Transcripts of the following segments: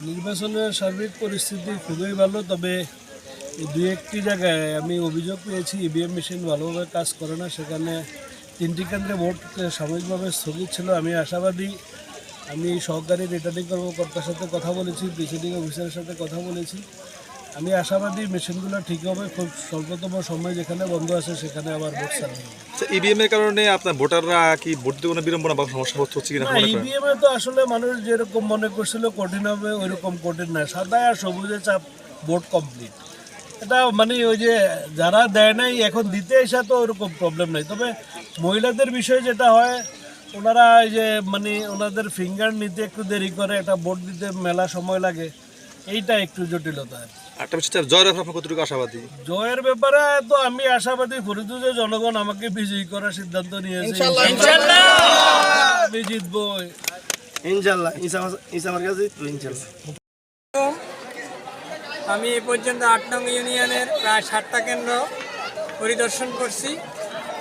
নির্বাচনের সার্বিক পরিস্থিতি খুবই ভালো, তবে দু একটি জায়গায় আমি অভিযোগ পেয়েছি, ইভিএম মেশিন ভালোভাবে কাজ করে না, সেখানে তিনটি কেন্দ্রে ভোট সাময়িকভাবে স্থগিত ছিল। আমি আশাবাদী, আমি সহকারী রিটার্নিং কর্মকর্তার সাথে কথা বলেছি প্রিসাইডিং অফিসারের সাথে কথা বলেছি। আমি আশাবাদী মেশিনগুলো ঠিক হবে। খুব স্বল্পতম সময় যেখানে বন্ধ আছে সেখানে আবার ভোট চালানো। ইভিএম এর কারণে আপনার ভোটাররা কি ভোট দিতে কোনো বিড়ম্বনা বা সমস্যা হচ্ছে কিনা ইভিএম এ তো আসলে মানুষ যেরকম মনে করছিল কঠিন হবে ওইরকম কঠিন না। সাদা আর সবুজে চাপ ভোট কমপ্লিট এটা মানে ওই যে যারা দেয় নাই এখন দিতে এসে তো ওরকম প্রবলেম নাই। তবে মহিলাদের বিষয়ে যেটা হয় ওনারা এই যে মানে ওনাদের ফিঙ্গার নিতে একটু দেরি করে এটা ভোট দিতে মেলা সময় লাগে এইটা একটু জটিলতা আর। একটা বিষয় জয়ের ব্যাপারে আপনার কতটুকু আশাবাদী? জয়ের ব্যাপারে তো আমি আশাবাদী ফরিদুজে জনগণ আমাকে বিজয়ী করার সিদ্ধান্ত নিয়েছে। আমি কাছে এ পর্যন্ত আট নং ইউনিয়নের প্রায় সাতটা কেন্দ্র পরিদর্শন করছি।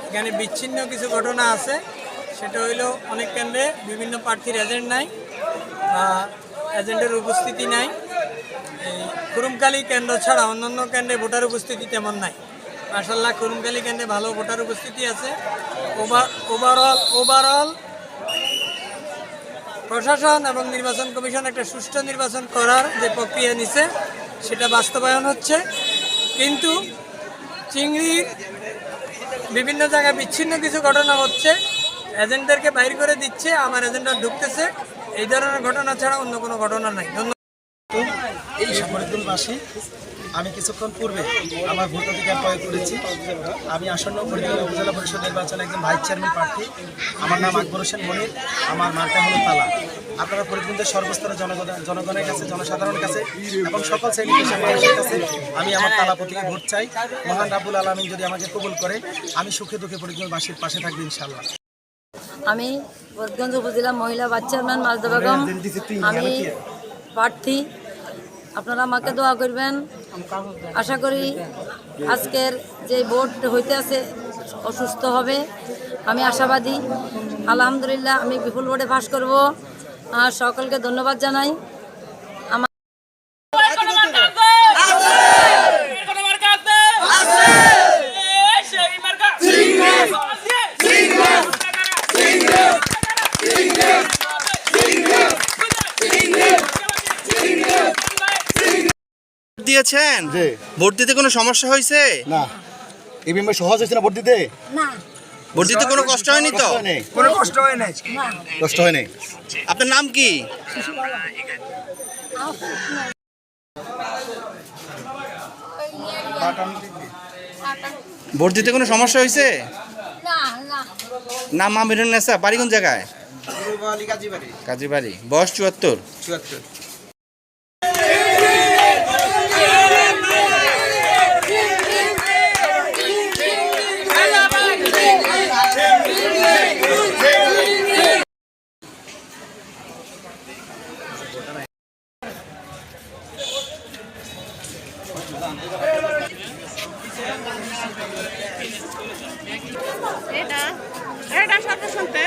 এখানে বিচ্ছিন্ন কিছু ঘটনা আছে। সেটা হইল অনেক কেন্দ্রে বিভিন্ন প্রার্থীর এজেন্ট নাই বা এজেন্টের উপস্থিতি নাই। এই কুরুমকালী কেন্দ্র ছাড়া অন্যান্য কেন্দ্রে ভোটার উপস্থিতি তেমন নাই। মার্শাল্লাহ কুরুমকালী কেন্দ্রে ভালো ভোটার উপস্থিতি আছে। ওভার ওভারঅল ওভারঅল প্রশাসন এবং নির্বাচন কমিশন একটা সুষ্ঠু নির্বাচন করার যে প্রক্রিয়া নিছে, সেটা বাস্তবায়ন হচ্ছে। কিন্তু চিংড়ির বিভিন্ন জায়গায় বিচ্ছিন্ন কিছু ঘটনা হচ্ছে, এজেন্টদেরকে বাইর করে দিচ্ছে, আমার এজেন্টরা ঢুকতেছে। এই ধরনের ঘটনা ছাড়া অন্য কোনো ঘটনা নাই। এই ফরিদুলবাসী আমি কিছুক্ষণ পূর্বে আমার ভোটাধিকার প্রয়োগ করেছি। আমি আসন্ন ফরিদুল উপজেলা পরিষদ নির্বাচনে একজন ভাইস চেয়ারম্যান প্রার্থী। আমার নাম আকবর হোসেন মনির আমার মার্কা হলো তালা। আপনারা ফরিদুলদের সর্বস্তরের জনগণ জনগণের কাছে জনসাধারণের কাছে এবং সকল শ্রেণি পেশার মানুষের কাছে আমি আমার তালা প্রতীকে ভোট চাই। মহান রাবুল আলমিন যদি আমাকে কবুল করে আমি সুখে দুঃখে ফরিদুলবাসীর পাশে থাকব ইনশাল্লাহ আমি উপজেলা মহিলা বাচ্চারম্যান মাজদা বেগম। আমি প্রার্থী আপনারা আমাকে দোয়া করবেন। আশা করি আজকের যে বোর্ড হইতে আছে, অসুস্থ হবে। আমি আশাবাদী। আলহামদুলিল্লাহ, আমি বিপুল বোর্ডে পাশ করব। সকলকে ধন্যবাদ জানাই। দিয়েছেন? ভোট দিতে কোনো সমস্যা হয়েছে? না। ইভিএম সহজ হয়েছে না ভোট দিতে? ভোট দিতে কোনো কষ্ট হয়নি তো? কোনো কষ্ট হয় নাই কষ্ট হয় নাই আপনার নাম কি? ভোট দিতে কোনো সমস্যা হয়েছে? নাম আমিরুন নেসা বাড়ি কোন জায়গায়? কাজী বাড়ি বয়স চুয়াত্তর? চুয়াত্তর। এটা এটা সরকার শুনতে